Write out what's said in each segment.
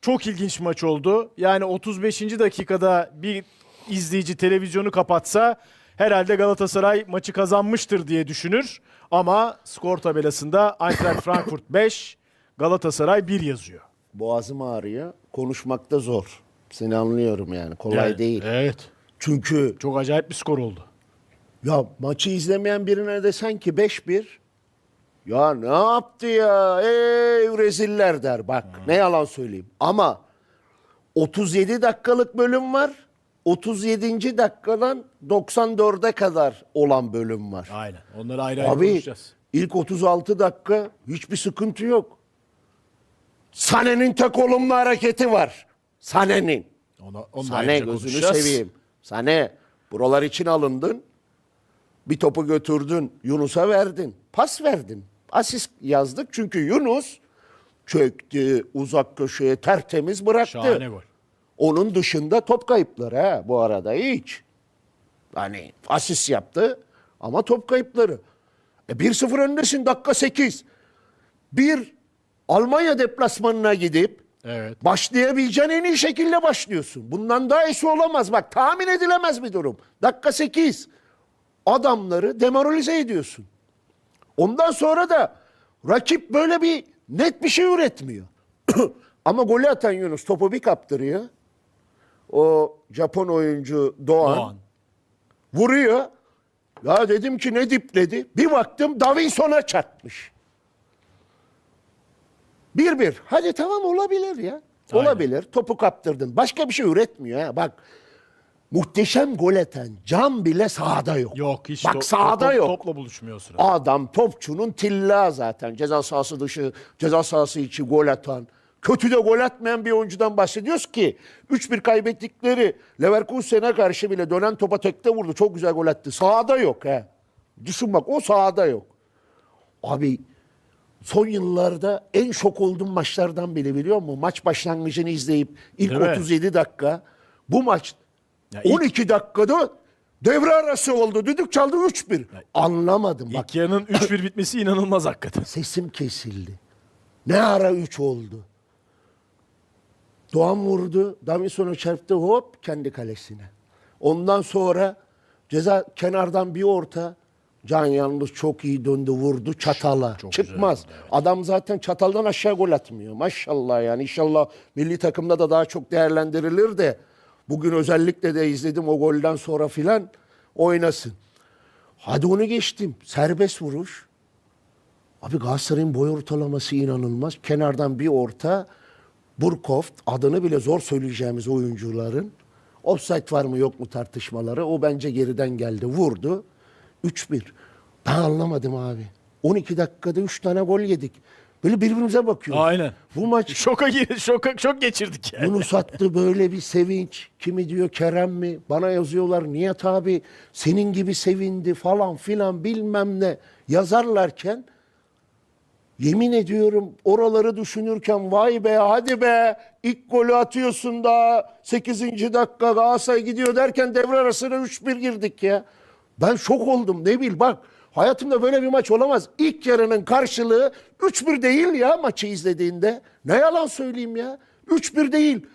Çok ilginç maç oldu. Yani 35. dakikada bir izleyici televizyonu kapatsa herhalde Galatasaray maçı kazanmıştır diye düşünür. Ama skor tabelasında Eintracht Frankfurt 5, Galatasaray 1 yazıyor. Boğazım ağrıyor. Konuşmakta zor. Seni anlıyorum yani. Kolay Yani, değil. Evet. Çünkü Çok acayip bir skor oldu. ya maçı izlemeyen birine desen ki 5-1 ya ne yaptı ya? Ey reziller der bak. Ne yalan söyleyeyim. Ama 37 dakikalık bölüm var. 37. dakikadan 94'e kadar olan bölüm var. Aynen. Onları ayrı ayrı Abi konuşacağız. ilk 36 dakika hiçbir sıkıntı yok. Sane'nin tek olumlu hareketi var. Sane'nin. Ona, onu da Sane ayrıca gözünü konuşacağız. seveyim. Sane buralar için alındın. Bir topu götürdün. Yunus'a verdin. Pas verdin. Asist yazdık çünkü Yunus çöktü uzak köşeye tertemiz bıraktı. Şahane gol. Onun dışında top kayıpları ha bu arada hiç. Hani asist yaptı ama top kayıpları. E 1-0 öndesin dakika 8. Bir Almanya deplasmanına gidip Evet. başlayabileceğin en iyi şekilde başlıyorsun. Bundan daha iyisi olamaz. Bak tahmin edilemez bir durum. Dakika 8. Adamları demoralize ediyorsun. Ondan sonra da rakip böyle bir net bir şey üretmiyor. Ama golü atan Yunus topu bir kaptırıyor. O Japon oyuncu Doğan, Doğan. vuruyor. Ya dedim ki ne dipledi? Bir baktım Davinson'a çarpmış. Bir bir. Hadi tamam olabilir ya. Aynen. Olabilir. Topu kaptırdın. Başka bir şey üretmiyor ha. Bak muhteşem gol atan Can bile sahada yok. Yok hiç Bak top- sahada top- yok. Topla buluşmuyor sırada. Adam topçunun tilla zaten. Ceza sahası dışı, ceza sahası içi gol atan. Kötü de gol atmayan bir oyuncudan bahsediyoruz ki 3-1 kaybettikleri Leverkusen'e karşı bile dönen topa tekte vurdu. Çok güzel gol attı. Sahada yok he. Düşün bak o sahada yok. Abi son yıllarda en şok olduğum maçlardan biri biliyor musun? Maç başlangıcını izleyip ilk Değil mi? 37 dakika bu maç Ya ilk- 12 dakikada devre arası oldu. Düdük çaldı 3-1. Anlamadım bak. İlk yarının 3-1 bitmesi inanılmaz hakikaten. Sesim kesildi. Ne ara 3 oldu? Doğan vurdu. Davinson'a çarptı hop kendi kalesine. Ondan sonra ceza kenardan bir orta. Can yalnız çok iyi döndü vurdu çatala. Çıkmaz. Adam zaten çataldan aşağı gol atmıyor. Maşallah yani inşallah milli takımda da daha çok değerlendirilir de bugün özellikle de izledim o golden sonra filan oynasın. Hadi onu geçtim. Serbest vuruş. Abi Galatasaray'ın boy ortalaması inanılmaz. Kenardan bir orta. Burkhoff adını bile zor söyleyeceğimiz oyuncuların offside var mı yok mu tartışmaları. O bence geriden geldi. Vurdu. 3-1. Ben anlamadım abi. 12 dakikada 3 tane gol yedik. Böyle birbirimize bakıyoruz. Aynen. Bu maç Şoka gir, şoka şok geçirdik yani. Yunus attı böyle bir sevinç. Kimi diyor Kerem mi? Bana yazıyorlar Nihat abi senin gibi sevindi falan filan bilmem ne yazarlarken yemin ediyorum oraları düşünürken vay be hadi be ilk golü atıyorsun da 8. dakika Galatasaray gidiyor derken devre arasına 3-1 girdik ya. Ben şok oldum ne bil bak hayatımda böyle bir maç olamaz. İlk yarının karşılığı 3-1 değil ya maçı izlediğinde. Ne yalan söyleyeyim ya. 3-1 değil.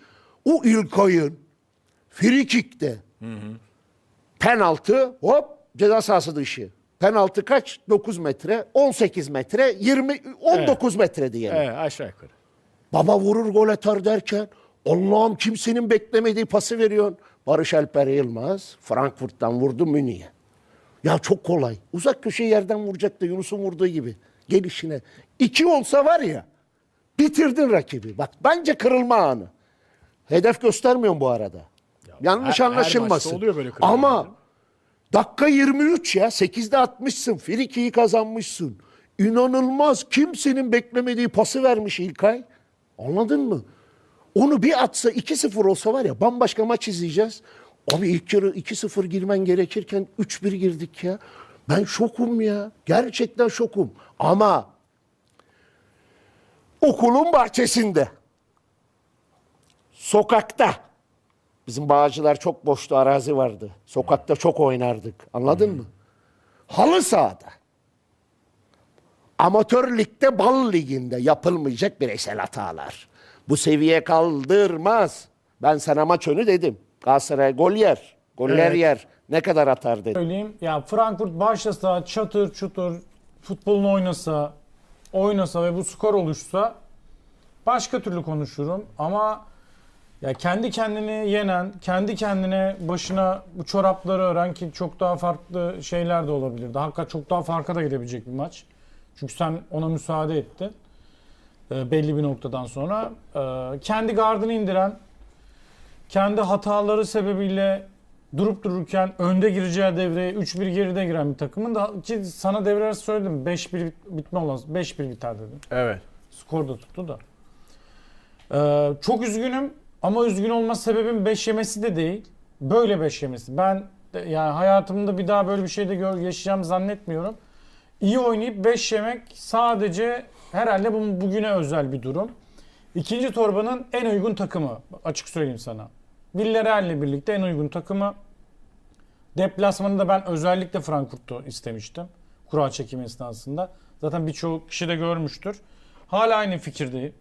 O İlkay'ın frikikte penaltı hop ceza sahası dışı. Penaltı kaç? 9 metre, 18 metre, 20 19 metre diyelim. Evet aşağı yukarı. Baba vurur gol atar derken Allah'ım kimsenin beklemediği pası veriyorsun. Barış Alper Yılmaz Frankfurt'tan vurdu Münih'e. Ya çok kolay. Uzak köşe yerden vuracaktı Yunus'un vurduğu gibi. Gelişine. İki olsa var ya bitirdin rakibi. Bak bence kırılma anı. Hedef göstermiyorum bu arada. Yanlış her- her anlaşılmasın. oluyor böyle kırılma Ama dakika 23 ya 8'de atmışsın. Friki'yi kazanmışsın. İnanılmaz. Kimsenin beklemediği pası vermiş İlkay. Anladın mı? Onu bir atsa 2-0 olsa var ya bambaşka maç izleyeceğiz. Abi ilk yarı 2-0 girmen gerekirken 3-1 girdik ya. Ben şokum ya. Gerçekten şokum. Ama okulun bahçesinde sokakta bizim bağcılar çok boştu arazi vardı. Sokakta çok oynardık. Anladın mı? Halı sahada. Amatör ligde bal liginde yapılmayacak bireysel hatalar. Bu seviye kaldırmaz. Ben sana maç önü dedim. Galatasaray gol yer. Goller Evet. yer. Ne kadar atar dedim. söyleyeyim. Ya Frankfurt başlasa çatır çutur futbolunu oynasa oynasa ve bu skor oluşsa başka türlü konuşurum ama ya kendi kendini yenen, kendi kendine başına bu çorapları ören ki çok daha farklı şeyler de olabilirdi. Hakikaten çok daha farka da gidebilecek bir maç. Çünkü sen ona müsaade ettin. e, belli bir noktadan sonra. E, kendi gardını indiren, kendi hataları sebebiyle durup dururken önde gireceği devreye 3-1 geride giren bir takımın da ki sana devre arası söyledim 5-1 bit- bitme olmaz. 5-1 biter dedim. Evet. Skor da tuttu da. Ee, çok üzgünüm ama üzgün olma sebebim 5 yemesi de değil. Böyle 5 yemesi. Ben de, yani hayatımda bir daha böyle bir şey de gör, yaşayacağım zannetmiyorum. İyi oynayıp 5 yemek sadece herhalde bu, bugüne özel bir durum. İkinci torbanın en uygun takımı. Açık söyleyeyim sana. Villarreal'le birlikte en uygun takımı. Deplasmanında ben özellikle Frankfurt'u istemiştim. Kura çekimi esnasında. Zaten birçok kişi de görmüştür. Hala aynı fikirdeyim.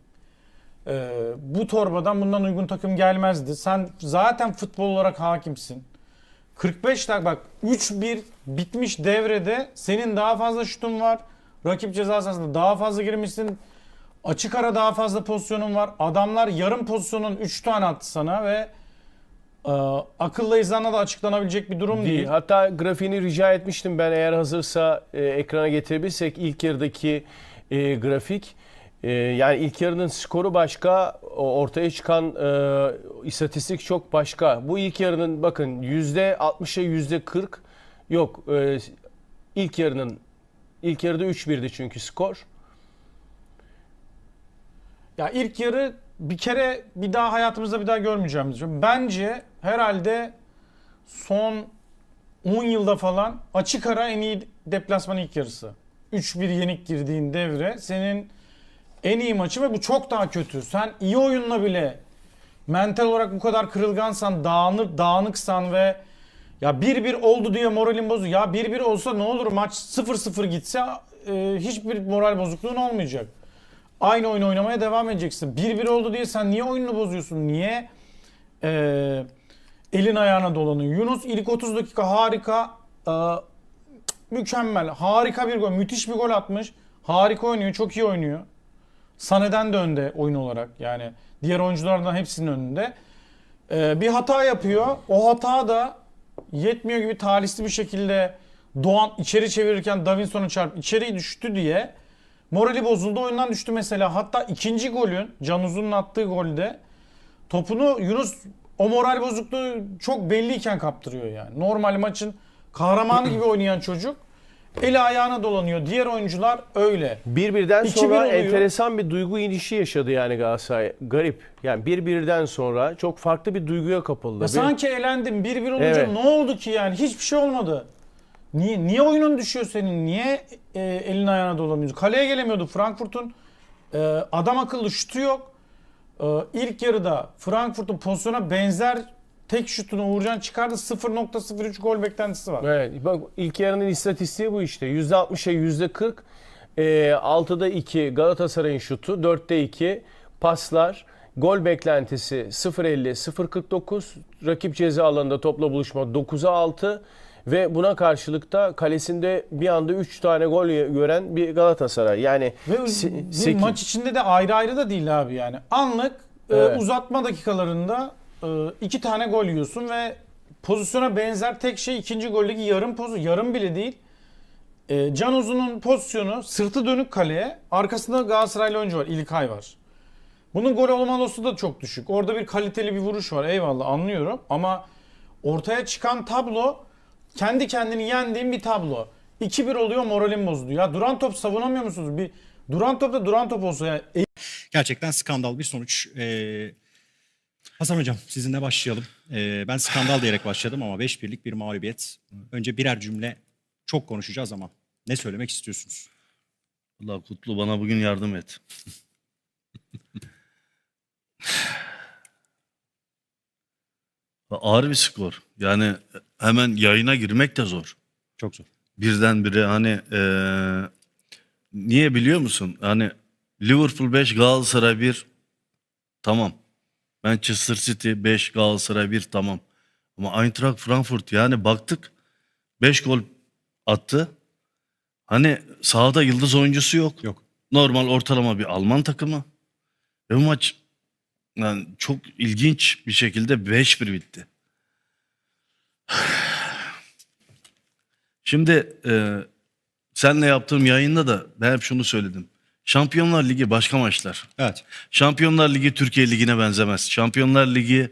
Ee, bu torbadan bundan uygun takım gelmezdi. Sen zaten futbol olarak hakimsin. 45 dakika bak 3-1 bitmiş devrede senin daha fazla şutun var. Rakip ceza sahasında daha fazla girmişsin. Açık ara daha fazla pozisyonun var. Adamlar yarım pozisyonun 3 tane attı sana ve e, akılla izanla da açıklanabilecek bir durum değil. Değil. Hatta grafiğini rica etmiştim ben eğer hazırsa e, ekrana getirebilirsek ilk yarıdaki e, grafik. E, yani ilk yarının skoru başka, ortaya çıkan e, istatistik çok başka. Bu ilk yarının bakın %60'a %40 yok. E, ilk yarının ilk yarıda 3-1'di çünkü skor. Ya ilk yarı bir kere bir daha hayatımızda bir daha görmeyeceğimiz. Bence herhalde son 10 yılda falan açık ara en iyi deplasman ilk yarısı. 3-1 yenik girdiğin devre senin en iyi maçı ve bu çok daha kötü. Sen iyi oyunla bile mental olarak bu kadar kırılgansan, dağınık, dağınıksan ve ya 1-1 oldu diye moralin bozuk. Ya 1-1 olsa ne olur maç 0-0 gitse e, hiçbir moral bozukluğun olmayacak. Aynı oyun oynamaya devam edeceksin. 1-1 oldu diye sen niye oyununu bozuyorsun? Niye e, elin ayağına dolanıyor? Yunus ilk 30 dakika harika, e, mükemmel, harika bir gol, müthiş bir gol atmış. Harika oynuyor, çok iyi oynuyor. Sane'den de önde oyun olarak yani diğer oyunculardan hepsinin önünde. Ee, bir hata yapıyor. O hata da yetmiyor gibi talihsiz bir şekilde Doğan içeri çevirirken Davinson'a çarp içeri düştü diye morali bozuldu. Oyundan düştü mesela. Hatta ikinci golün Can Uzun'un attığı golde topunu Yunus o moral bozukluğu çok belliyken kaptırıyor yani. Normal maçın kahramanı gibi oynayan çocuk eli ayağına dolanıyor. Diğer oyuncular öyle. Bir-birden 2-1 sonra oluyor. enteresan bir duygu inişi yaşadı yani Galatasaray. Garip. Yani bir-birden sonra çok farklı bir duyguya kapıldı. Ya Bir- sanki elendim 1-1 olunca Evet. ne oldu ki yani? Hiçbir şey olmadı. Niye niye oyunun düşüyor senin? Niye e, elin ayağına dolanıyorsun? Kaleye gelemiyordu Frankfurt'un. e, adam akıllı şutu yok. E, ilk yarıda Frankfurt'un pozisyona benzer tek şutunu Uğurcan çıkardı. 0.03 gol beklentisi var. Evet, bak ilk yarının istatistiği bu işte. %60'a %40, e, 6'da 2 Galatasaray'ın şutu, 4'te 2 paslar, gol beklentisi 0.50, 0.49, rakip ceza alanında topla buluşma 9'a 6 ve buna karşılık da kalesinde bir anda 3 tane gol gören bir Galatasaray. Yani Ve se- bir sekiz- maç içinde de ayrı ayrı da değil abi yani. Anlık e, Evet. uzatma dakikalarında e, iki tane gol yiyorsun ve pozisyona benzer tek şey ikinci goldeki yarım pozisyon. Yarım bile değil. E, Can Uzun'un pozisyonu sırtı dönük kaleye. Arkasında Galatasaraylı oyuncu var. İlkay var. Bunun gol olma olasılığı da çok düşük. Orada bir kaliteli bir vuruş var. Eyvallah anlıyorum. Ama ortaya çıkan tablo kendi kendini yendiğin bir tablo. 2-1 oluyor moralim bozuldu. Ya duran top savunamıyor musunuz? Bir duran top da duran top olsa ya Gerçekten skandal bir sonuç. Ee, Hasan Hocam sizinle başlayalım. Ee, ben skandal diyerek başladım ama 5-1'lik bir mağlubiyet. Önce birer cümle çok konuşacağız ama ne söylemek istiyorsunuz? Allah Kutlu bana bugün yardım et. Ağır bir skor. Yani hemen yayına girmek de zor. Çok zor. Birdenbire hani eee, niye biliyor musun? Hani Liverpool 5 Galatasaray 1 tamam. Manchester City 5 Galatasaray 1 tamam. Ama Eintracht Frankfurt yani baktık 5 gol attı. Hani sahada yıldız oyuncusu yok. Yok. Normal ortalama bir Alman takımı. Ve bu maç yani çok ilginç bir şekilde 5-1 bitti. Şimdi e, senle yaptığım yayında da ben hep şunu söyledim. Şampiyonlar Ligi başka maçlar. Evet. Şampiyonlar Ligi Türkiye Ligi'ne benzemez. Şampiyonlar Ligi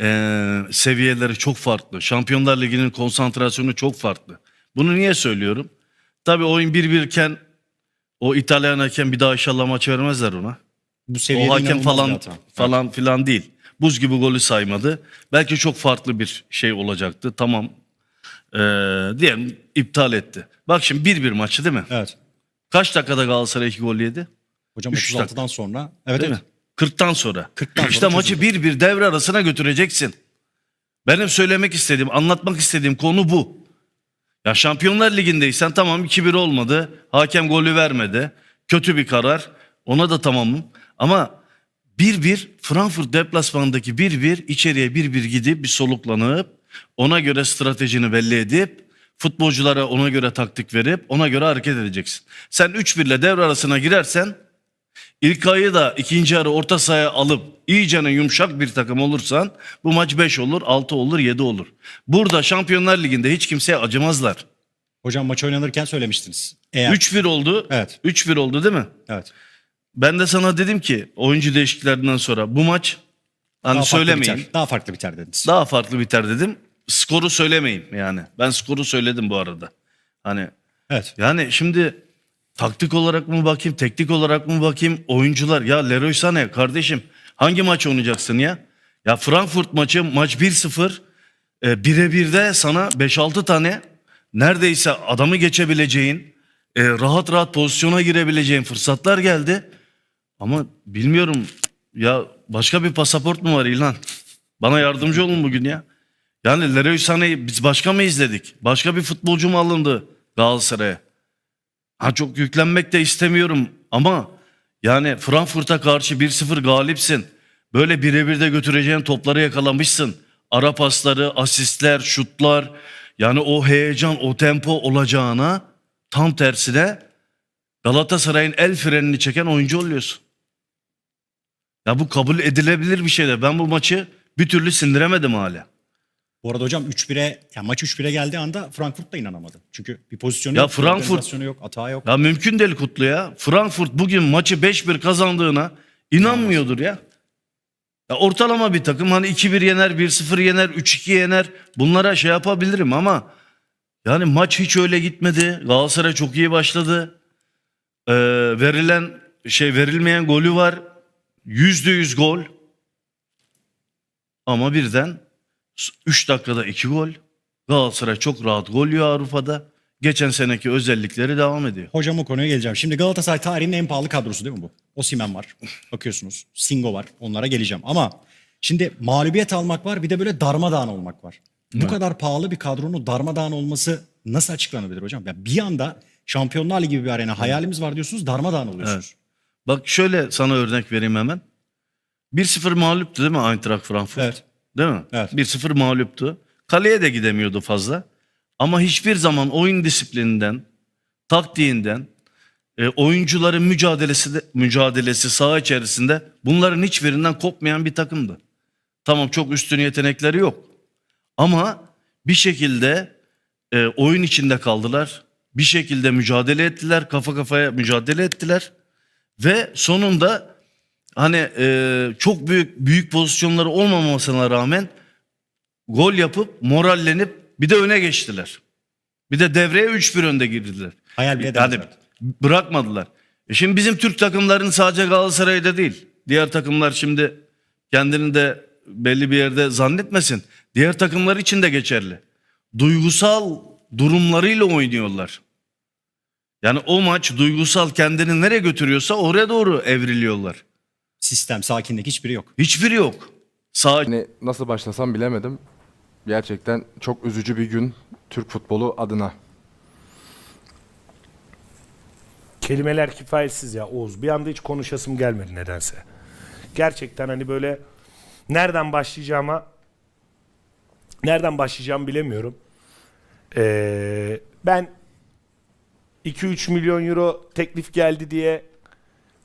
e, seviyeleri çok farklı. Şampiyonlar Ligi'nin konsantrasyonu çok farklı. Bunu niye söylüyorum? Tabii oyun 1-1 iken o İtalyan hakem bir daha inşallah maç vermezler ona. Bu seviyede O hakem falan falan filan değil. Buz gibi golü saymadı. Belki çok farklı bir şey olacaktı. Tamam. Ee, diyelim iptal etti. Bak şimdi 1-1 maçı değil mi? Evet. Kaç dakikada Galatasaray 2 gol yedi? Hocam Üç 36'dan sonra. Evet Değil evet. mi? 40'tan sonra. 40'tan sonra işte maçı çözüldü. 1-1 devre arasına götüreceksin. Benim söylemek istediğim, anlatmak istediğim konu bu. Ya Şampiyonlar Ligi'ndeysen tamam 2-1 olmadı. Hakem golü vermedi. Kötü bir karar. Ona da tamamım. Ama 1-1 Frankfurt deplasmanındaki 1-1 içeriye 1-1 gidip bir soluklanıp ona göre stratejini belli edip futbolculara ona göre taktik verip ona göre hareket edeceksin. Sen 3-1 ile devre arasına girersen İlk ayı da ikinci yarı orta sahaya alıp iyicene yumuşak bir takım olursan bu maç 5 olur, 6 olur, 7 olur. Burada Şampiyonlar Ligi'nde hiç kimseye acımazlar. Hocam maç oynanırken söylemiştiniz. Eğer 3-1 oldu. Evet. 3-1 oldu değil mi? evet. Ben de sana dedim ki oyuncu değişikliklerinden sonra bu maç hani Daha farklı söylemeyin. biter, daha farklı biter dediniz. Daha farklı biter dedim. Skoru söylemeyeyim yani. Ben skoru söyledim bu arada. Hani Evet. Yani şimdi taktik olarak mı bakayım, teknik olarak mı bakayım, oyuncular ya Leroy Sané kardeşim hangi maç oynayacaksın ya? Ya Frankfurt maçı maç 1-0 e, birebirde sana 5-6 tane neredeyse adamı geçebileceğin, e, rahat rahat pozisyona girebileceğin fırsatlar geldi. Ama bilmiyorum ya başka bir pasaport mu var İlhan? Bana yardımcı olun bugün ya. Yani Leroy Sané'yi biz başka mı izledik? Başka bir futbolcu mu alındı Galatasaray'a? Ha çok yüklenmek de istemiyorum ama yani Frankfurt'a karşı 1-0 galipsin. Böyle birebir de götüreceğin topları yakalamışsın. Ara pasları, asistler, şutlar. Yani o heyecan, o tempo olacağına tam tersine Galatasaray'ın el frenini çeken oyuncu oluyorsun. Ya bu kabul edilebilir bir şey de. Ben bu maçı bir türlü sindiremedim hala. Bu arada hocam 3-1'e yani maç 3-1'e geldiği anda Frankfurt da inanamadı. Çünkü bir pozisyonu Ya yok, Frankfurt- yok, hata yok. Ya mümkün değil Kutlu ya. Frankfurt bugün maçı 5-1 kazandığına inanmıyordur ya. Ya ortalama bir takım hani 2-1 yener, 1-0 yener, 3-2 yener. Bunlara şey yapabilirim ama yani maç hiç öyle gitmedi. Galatasaray çok iyi başladı. Ee, verilen şey verilmeyen golü var. Yüzde yüz gol. Ama birden 3 dakikada 2 gol. Galatasaray çok rahat gol yiyor Avrupa'da. Geçen seneki özellikleri devam ediyor. Hocam o konuya geleceğim. Şimdi Galatasaray tarihinin en pahalı kadrosu değil mi bu? Osimhen var. Bakıyorsunuz. Singo var. Onlara geleceğim. Ama şimdi mağlubiyet almak var bir de böyle darmadağın olmak var. Bu kadar pahalı bir kadronun darmadağın olması nasıl açıklanabilir hocam? Ya bir anda Şampiyonlar Ligi gibi bir arena hayalimiz var diyorsunuz darmadağın oluyorsunuz. Bak şöyle sana örnek vereyim hemen. 1-0 mağluptu değil mi Eintracht Frankfurt? Evet. Değil mi? Evet. 1-0 mağluptu. Kaleye de gidemiyordu fazla. Ama hiçbir zaman oyun disiplininden, taktiğinden, e, oyuncuların mücadelesi de, mücadelesi saha içerisinde bunların hiçbirinden kopmayan bir takımdı. Tamam çok üstün yetenekleri yok. Ama bir şekilde e, oyun içinde kaldılar. Bir şekilde mücadele ettiler. Kafa kafaya mücadele ettiler. Ve sonunda hani e, çok büyük büyük pozisyonları olmamasına rağmen gol yapıp morallenip bir de öne geçtiler. Bir de devreye 3-1 önde girdiler. Hayal bile Yani bırakmadılar. E şimdi bizim Türk takımların sadece Galatasaray'da değil. Diğer takımlar şimdi kendini de belli bir yerde zannetmesin. Diğer takımlar için de geçerli. Duygusal durumlarıyla oynuyorlar. Yani o maç duygusal kendini nereye götürüyorsa oraya doğru evriliyorlar. Sistem, sakinlik hiçbiri yok. Hiçbiri yok. Sağ Hani nasıl başlasam bilemedim. Gerçekten çok üzücü bir gün Türk futbolu adına. Kelimeler kifayetsiz ya Oğuz. Bir anda hiç konuşasım gelmedi nedense. Gerçekten hani böyle nereden başlayacağıma nereden başlayacağımı bilemiyorum. Ee, ben 2-3 milyon euro teklif geldi diye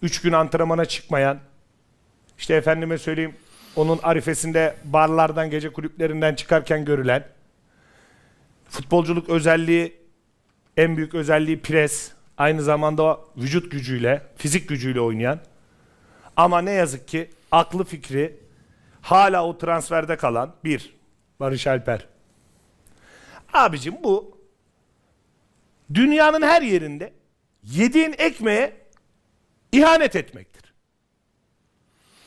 3 gün antrenmana çıkmayan işte efendime söyleyeyim onun arifesinde barlardan gece kulüplerinden çıkarken görülen futbolculuk özelliği en büyük özelliği pres aynı zamanda vücut gücüyle fizik gücüyle oynayan ama ne yazık ki aklı fikri hala o transferde kalan bir Barış Alper. Abicim bu dünyanın her yerinde yediğin ekmeğe ihanet etmektir.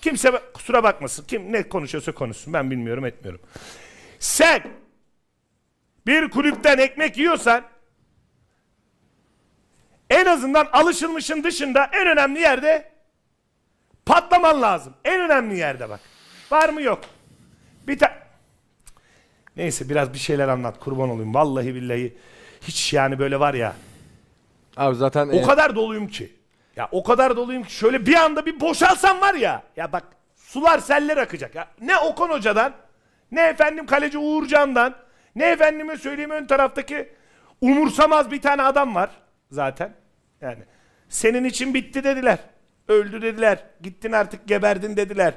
Kimse kusura bakmasın. Kim ne konuşuyorsa konuşsun. Ben bilmiyorum etmiyorum. Sen bir kulüpten ekmek yiyorsan en azından alışılmışın dışında en önemli yerde patlaman lazım. En önemli yerde bak. Var mı yok. Bir ta Neyse biraz bir şeyler anlat kurban olayım. Vallahi billahi hiç yani böyle var ya. Abi zaten O e, kadar doluyum ki. Ya o kadar doluyum ki şöyle bir anda bir boşalsam var ya. Ya bak sular seller akacak. Ya ne Okan Hoca'dan ne efendim kaleci Uğurcan'dan ne efendime söyleyeyim ön taraftaki umursamaz bir tane adam var zaten. Yani senin için bitti dediler. Öldü dediler. Gittin artık geberdin dediler.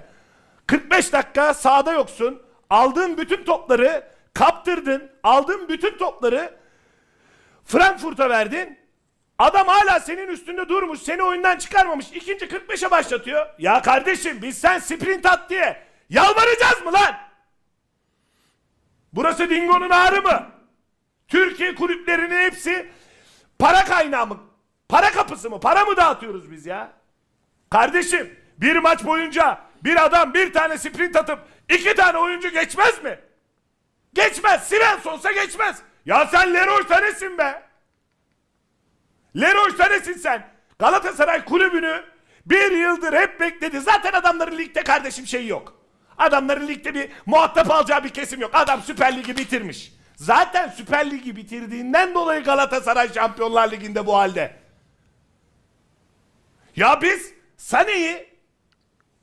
45 dakika sahada yoksun. Aldığın bütün topları kaptırdın. Aldığın bütün topları Frankfurt'a verdin. Adam hala senin üstünde durmuş, seni oyundan çıkarmamış. İkinci 45'e başlatıyor. Ya kardeşim biz sen sprint at diye yalvaracağız mı lan? Burası Dingo'nun ağrı mı? Türkiye kulüplerinin hepsi para kaynağı mı? Para kapısı mı? Para mı dağıtıyoruz biz ya? Kardeşim bir maç boyunca bir adam bir tane sprint atıp iki tane oyuncu geçmez mi? Geçmez. Svensson'sa geçmez. Ya sen Leroy Sané'sin be. Leroy Sané'sin sen. Galatasaray kulübünü bir yıldır hep bekledi. Zaten adamların ligde kardeşim şeyi yok. Adamların ligde bir muhatap alacağı bir kesim yok. Adam Süper Lig'i bitirmiş. Zaten Süper Lig'i bitirdiğinden dolayı Galatasaray Şampiyonlar Ligi'nde bu halde. Ya biz Sané'yi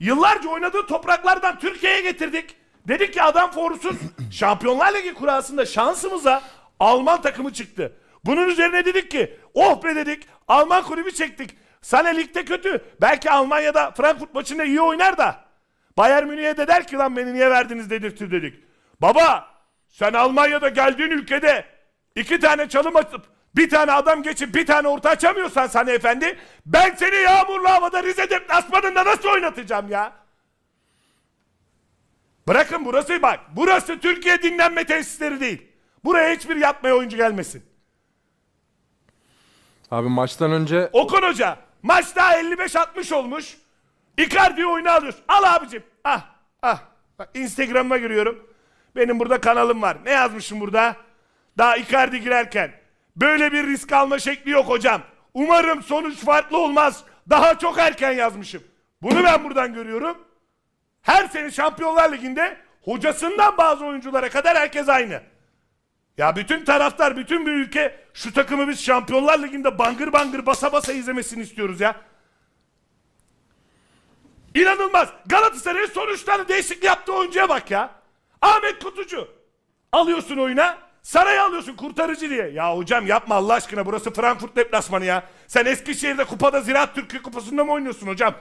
yıllarca oynadığı topraklardan Türkiye'ye getirdik. Dedik ki adam forsuz Şampiyonlar Ligi kurasında şansımıza Alman takımı çıktı. Bunun üzerine dedik ki oh be dedik Alman kulübü çektik. Sané ligde kötü. Belki Almanya'da Frankfurt maçında iyi oynar da. Bayern Münih'e de der ki lan beni niye verdiniz dedirtir dedik. Baba sen Almanya'da geldiğin ülkede iki tane çalım atıp bir tane adam geçip bir tane orta açamıyorsan sana efendi ben seni yağmurlu havada Rize deplasmanında nasıl oynatacağım ya? Bırakın burası bak. Burası Türkiye dinlenme tesisleri değil. Buraya hiçbir yatmaya oyuncu gelmesin. abi maçtan önce Okan Hoca maç daha 55-60 olmuş. Icardi'yi oyuna alıyorsun. Al abicim. Ah ah. Bak Instagram'ıma giriyorum. Benim burada kanalım var. Ne yazmışım burada? Daha Icardi girerken. Böyle bir risk alma şekli yok hocam. Umarım sonuç farklı olmaz. Daha çok erken yazmışım. Bunu ben buradan görüyorum. Her sene Şampiyonlar Ligi'nde hocasından bazı oyunculara kadar herkes aynı. Ya bütün taraftar, bütün bir ülke şu takımı biz Şampiyonlar Ligi'nde bangır bangır basa basa izlemesini istiyoruz ya. İnanılmaz. Galatasaray'ın son üç tane değişiklik yaptığı oyuncuya bak ya. Ahmet Kutucu. Alıyorsun oyuna. Saray'ı alıyorsun kurtarıcı diye. Ya hocam yapma Allah aşkına burası Frankfurt deplasmanı ya. Sen Eskişehir'de kupada Ziraat Türkiye Kupası'nda mı oynuyorsun hocam?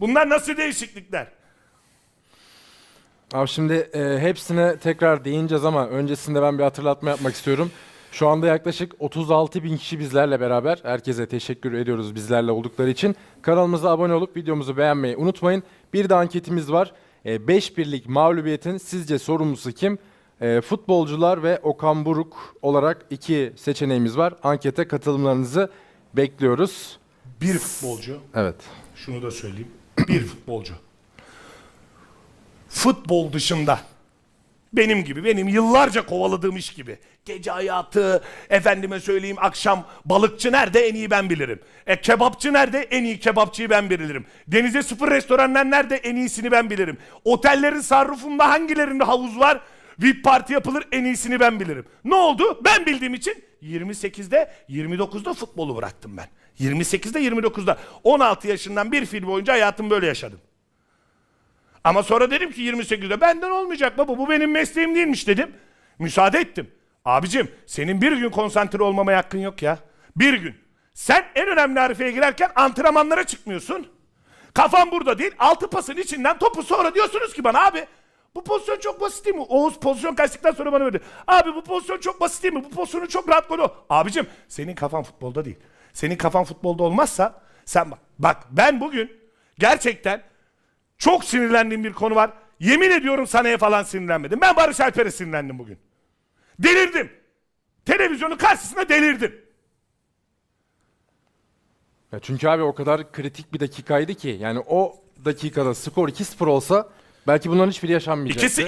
Bunlar nasıl değişiklikler? Abi şimdi e, hepsine tekrar değineceğiz ama öncesinde ben bir hatırlatma yapmak istiyorum. Şu anda yaklaşık 36 bin kişi bizlerle beraber. Herkese teşekkür ediyoruz bizlerle oldukları için. Kanalımıza abone olup videomuzu beğenmeyi unutmayın. Bir de anketimiz var. 5 birlik mağlubiyetin sizce sorumlusu kim? E, futbolcular ve Okan Buruk olarak iki seçeneğimiz var. Ankete katılımlarınızı bekliyoruz. Bir futbolcu Evet. şunu da söyleyeyim. Bir futbolcu. Futbol dışında benim gibi, benim yıllarca kovaladığım iş gibi. Gece hayatı, efendime söyleyeyim akşam balıkçı nerede en iyi ben bilirim. E kebapçı nerede en iyi kebapçıyı ben bilirim. Denize sıfır restoranlar nerede en iyisini ben bilirim. Otellerin sarrufunda hangilerinde havuz var? VIP parti yapılır en iyisini ben bilirim. Ne oldu? Ben bildiğim için 28'de 29'da futbolu bıraktım ben. 28'de 29'da 16 yaşından bir fil boyunca hayatımı böyle yaşadım. Ama sonra dedim ki 28'de benden olmayacak baba bu benim mesleğim değilmiş dedim. Müsaade ettim. Abicim senin bir gün konsantre olmamaya hakkın yok ya. Bir gün. Sen en önemli harifeye girerken antrenmanlara çıkmıyorsun. Kafam burada değil. Altı pasın içinden topu sonra diyorsunuz ki bana abi bu pozisyon çok basit değil mi? Oğuz pozisyon kaçtıktan sonra bana verdi. Abi bu pozisyon çok basit değil mi? Bu pozisyonu çok rahat golü. Abicim senin kafan futbolda değil. Senin kafan futbolda olmazsa sen bak. Bak ben bugün gerçekten çok sinirlendiğim bir konu var. Yemin ediyorum Sané'ye falan sinirlenmedim. Ben Barış Alper'e sinirlendim bugün. Delirdim. Televizyonun karşısında delirdim. Ya çünkü abi o kadar kritik bir dakikaydı ki yani o dakikada skor 2-0 olsa belki bunların hiçbiri yaşanmayacaktı. İkisi